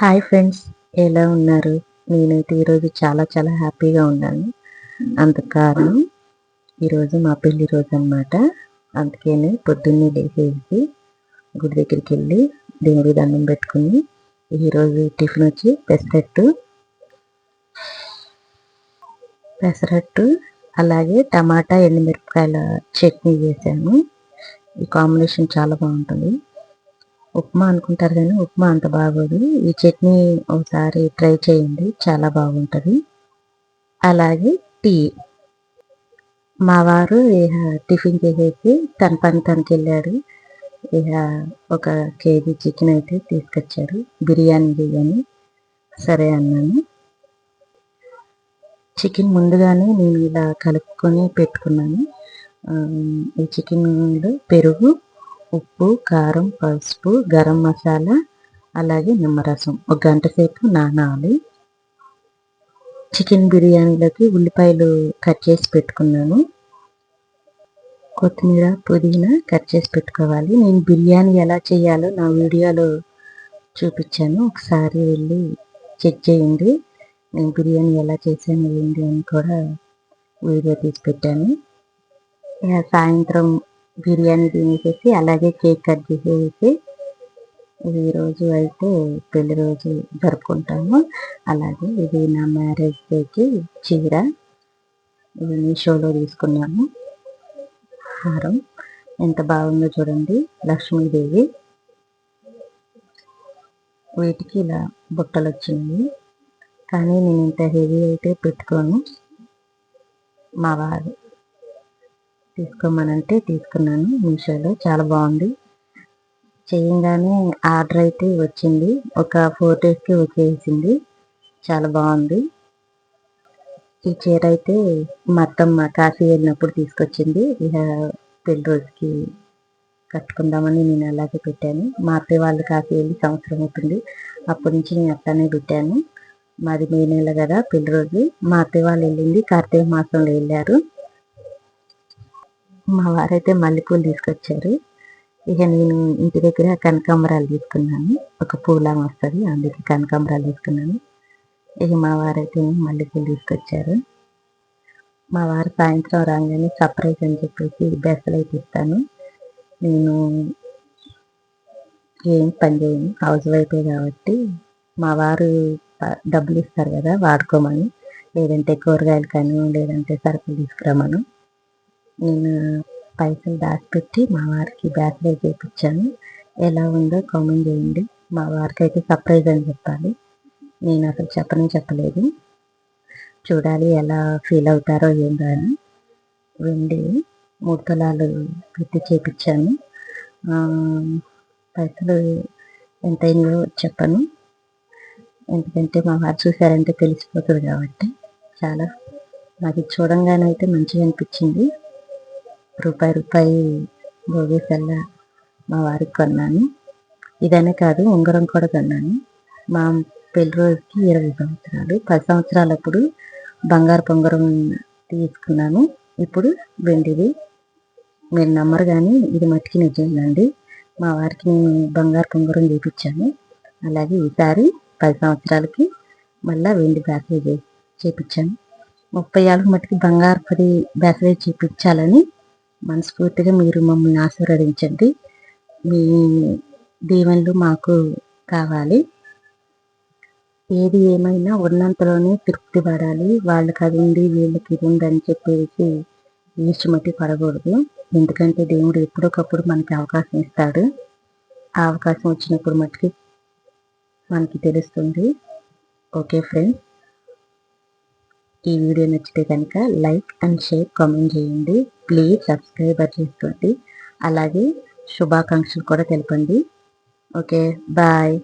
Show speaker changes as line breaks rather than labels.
Hi friends ఎలా ఉన్నారు? నేనైతే ఈరోజు చాలా చాలా హ్యాపీగా ఉన్నాను. అంత కారణం ఈరోజు మా పెళ్ళి రోజు అనమాట అందుకనే పొద్దున్నే లేచేసి గుడి దగ్గరికి వెళ్ళి దేవుడి దండం పెట్టుకుని ఈరోజు టిఫిన్ వచ్చి పెసరట్టు పెసరట్టు అలాగే టమాటా ఎండుమిరపకాయల చట్నీ చేశాను. ఈ కాంబినేషన్ చాలా బాగుంటుంది. ఉప్మా అనుకుంటారు కానీ ఉప్మా అంత బాగోదు. ఈ చట్నీ ఒకసారి ట్రై చేయండి. చాలా బాగుంటుంది. అలాగే టీ. మా వారు ఇక టిఫిన్ చేసేసి తన పని తనకి వెళ్ళాడు ఇక ఒక కేజీ చికెన్ అయితే తీసుకొచ్చారు. బిర్యానీ బిర్యానీ. సరే అన్నాను. చికెన్ ముందుగానే నేను ఇలా కలుపుకొని పెట్టుకున్నాను. ఈ చికెన్లో పెరుగు ఉప్పు కారం పసుపు గరం మసాలా అలాగే నిమ్మరసం. ఒక గంట సేపు నానాలి. చికెన్ బిర్యానీలోకి ఉల్లిపాయలు కట్ చేసి పెట్టుకున్నాను. కొత్తిమీర పుదీనా కట్ చేసి పెట్టుకోవాలి. నేను బిర్యానీ ఎలా చేయాలో నా వీడియోలో చూపించాను. ఒకసారి వెళ్ళి చెక్ చేయండి. నేను బిర్యానీ ఎలా చేశాను ఏంటి అని కూడా వీడియో తీసి పెట్టాను. సాయంత్రం బిర్యానీ తినేసేసి అలాగే కేక్ కట్ చేసేసి ఇది ఈరోజు అయితే పెళ్ళి రోజు జరుపుకుంటాము. అలాగే ఇది నా మ్యారేజ్ డేకి చీర. ఇది మీషోలో తీసుకున్నాము. హారం. ఎంత బాగుందో చూడండి. లక్ష్మీదేవి. వీటికి ఇలా బుట్టలు వచ్చినాయి. కానీ నేను ఇంత హెవీ అయితే పెట్టుకోను. మా వారు తీసుకోమనంటే తీసుకున్నాను. మీషోలో చాలా బాగుంది. చేయంగానే ఆర్డర్ అయితే వచ్చింది. ఒక ఫోర్ డేస్కి వచ్చేసింది చాలా బాగుంది. ఈ చీర అయితే మా అత్తమ్మ కాశీ వెళ్ళినప్పుడు తీసుకొచ్చింది. ఇక పెళ్ళి రోజుకి కట్టుకుందామని నేను అలాగే పెట్టాను. మా అత్తయ్య వాళ్ళు కాశీ వెళ్ళి సంవత్సరం అవుతుంది. అప్పటి నుంచి నేను అట్లానే పెట్టాను. మాది మే నెల కదా పెళ్ళి రోజు. మా అత్తయ్య వాళ్ళు వెళ్ళింది కార్తీక మాసంలో వెళ్ళారు. మా వారైతే మల్లెపూలు తీసుకొచ్చారు. ఇక నేను ఇంటి దగ్గర కనకాంబరాలు తీసుకున్నాను. ఒక పూలం వస్తుంది అందుకే కనకాంబరాలు తీసుకున్నాను. ఇక మా వారైతే మల్లెపూలు తీసుకొచ్చారు. మా వారు సాయంత్రం రాగానే సర్ప్రైజ్ అని చెప్పేసి బెస్సలు అయితే ఇస్తాను. నేను ఏం పని చేయను. హౌస్ వైఫే కాబట్టి మా వారు డబ్బులు ఇస్తారు కదా వాడుకోమని. లేదంటే కూరగాయలు కానీ లేదంటే సరుకులు తీసుకురామను నేను పైసలు దాచిపెట్టి మా వారికి బ్యాక్లే చేయించాను ఎలా ఉందో కామెంట్ చేయండి. మా వారికి అయితే సర్ప్రైజ్ అని చెప్పాలి. నేను అసలు చెప్పనే చెప్పలేదు. చూడాలి ఎలా ఫీల్ అవుతారో ఏందో అని. వెండి మూడు తులాలు పెట్టి చేపించాను. పైసలు ఎంతైందో చెప్పను. ఎందుకంటే మా వారు చూసారంటే తెలిసిపోతుంది కాబట్టి. చాలా నాకు చూడంగానే అయితే మంచిగా అనిపించింది. రూపాయి రూపాయి భోగేసల్లా మా వారికి కొన్నాను. ఇదనే కాదు ఉంగరం కూడా కొన్నాను. మా పెళ్ళి రోజుకి ఇరవై సంవత్సరాలు. పది సంవత్సరాలప్పుడు బంగారు పొంగరం తీసుకున్నాను ఇప్పుడు వెండిది. మీరు నమ్మరు కానీ ఇది మట్టికి నిజమేనండి. మా వారికి నేను బంగారు పొంగరం చూపించాను. అలాగే ఈసారి పది సంవత్సరాలకి మళ్ళీ వెండి బ్యాసరేజ్ చేపించాను. ముప్పై ఏళ్ళకి మట్టికి బంగారు పది బ్యాసరేజ్ చేపించాలని మనస్ఫూర్తిగా మీరు మమ్మల్ని ఆశీర్వదించండి. మీ దీవెనలు మాకు కావాలి. ఏది ఏమైనా ఉన్నంతలోనే తృప్తి పడాలి. వాళ్ళకి అది ఉంది వీళ్ళకి ఇది ఉంది అని చెప్పేసి ఈడ్చిమట్టి పడకూడదు. ఎందుకంటే దేవుడు ఎప్పటికప్పుడు మనకి అవకాశం ఇస్తాడు. ఆ అవకాశం వచ్చినప్పుడు మట్టుకి మనకి తెలుస్తుంది. Okay friends. ఈ వీడియో నచ్చితే కనుక లైక్ అండ్ షేర్ కామెంట్ చేయండి. ప్లీజ్ సబ్స్క్రైబర్ చేసుకోండి అలాగే శుభాకాంక్షలు కూడా తెలపండి. Okay bye.